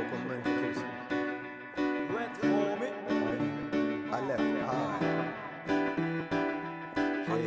o konuda hemfikirsin. Red for me. Alef. Ha. Şey.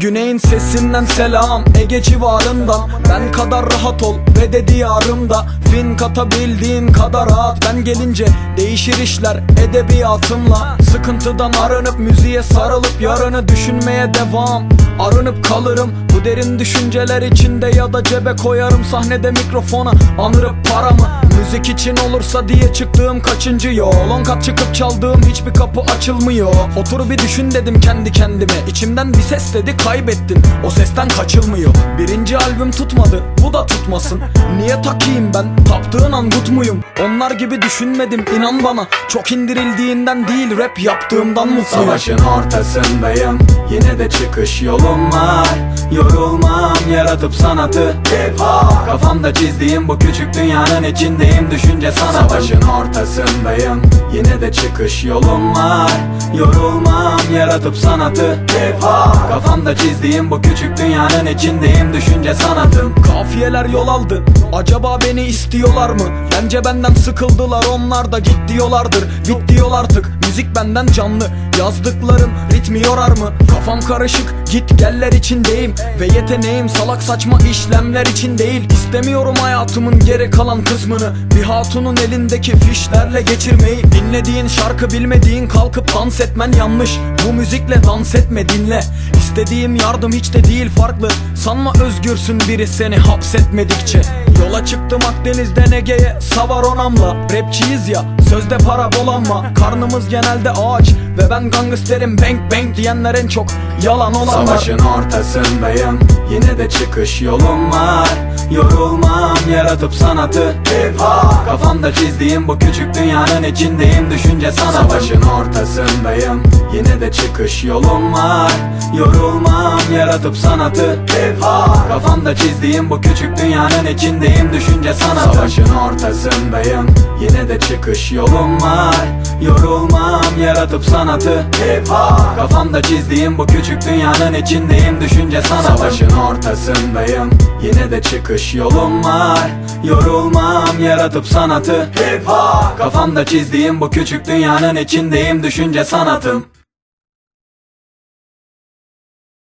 Güneyin sesinden selam Ege civarından Ben kadar rahat ol ve de diyarımda Fin katabildiğin kadar rahat Ben gelince değişir işler edebiyatımla Sıkıntıdan arınıp müziğe sarılıp Yarını düşünmeye devam Arınıp kalırım. Bu derin düşünceler içinde Ya da cebe koyarım sahnede mikrofona. Anırıp paramı. Müzik için olursa diye çıktığım kaçıncı yol? On kat çıkıp çaldığım hiçbir kapı açılmıyor. Otur bir düşün dedim kendi kendime. İçimden bir ses dedi kaybettin. O sesten kaçılmıyor. Birinci albüm tutmadı bu da tutmasın. Niye takayım ben? Taptığın angut muyum? Onlar gibi düşünmedim inan bana. Çok indirildiğinden değil rap yaptığımdan mutluyum Savaşın ortasındayım. Yine de çıkış yolum var Yorulmam yaratıp sanatı hop Kafamda çizdiğim bu küçük dünyanın içindeyim Düşünce sanatım Savaşın ortasındayım Yine de çıkış yolum var. Yorulmam yaratıp sanatı hop Kafamda çizdiğim bu küçük dünyanın içindeyim Düşünce sanatım. Kafiyeler yol aldı Acaba beni istiyorlar mı? Bence benden sıkıldılar onlar da git diyorlardır. Bit diyor artık müzik benden canlı. Yazdıklarım ritmi yorar mı? Kafam karışık git geller içindeyim Ve yeteneğim salak saçma işlemler için değil. İstemiyorum hayatımın geri kalan kısmını Bir hatunun elindeki fişlerle geçirmeyi. Dinlediğin şarkı bilmediğin kalkıp dans etmen yanlış. Bu müzikle dans etme dinle. İstediğim yardım hiç de değil farklı. Sanma özgürsün biri seni hapsetmedikçe. Yola çıktım Akdeniz'den Ege'ye Savar onamla Rapçiyiz ya sözde para bolanma Karnımız genelde ağaç. Ve ben gangsterim bang bang diyenler en çok Yalan olanlar Savaşın ortasındayım Yine de çıkış yolum var. Yorulmam yaratıp sanatı hop Kafamda çizdiğim bu küçük dünyanın içindeyim Düşünce sanatım Savaşın ortasındayım Yine de çıkış yolum var. Yorulmam yaratıp sanatı hop Kafamda çizdiğim bu küçük dünyanın içindeyim Düşünce sanatım Savaşın ortasındayım Yine de çıkış yolum var. Yorulmam yaratıp sanatı. Hip hop. Kafamda çizdiğim bu küçük dünyanın içindeyim. Düşünce sanatım Savaşın ortasındayım. Yine de çıkış yolum var. Yorulmam yaratıp sanatı. Hip hop. Kafamda çizdiğim bu küçük dünyanın içindeyim. Düşünce sanatım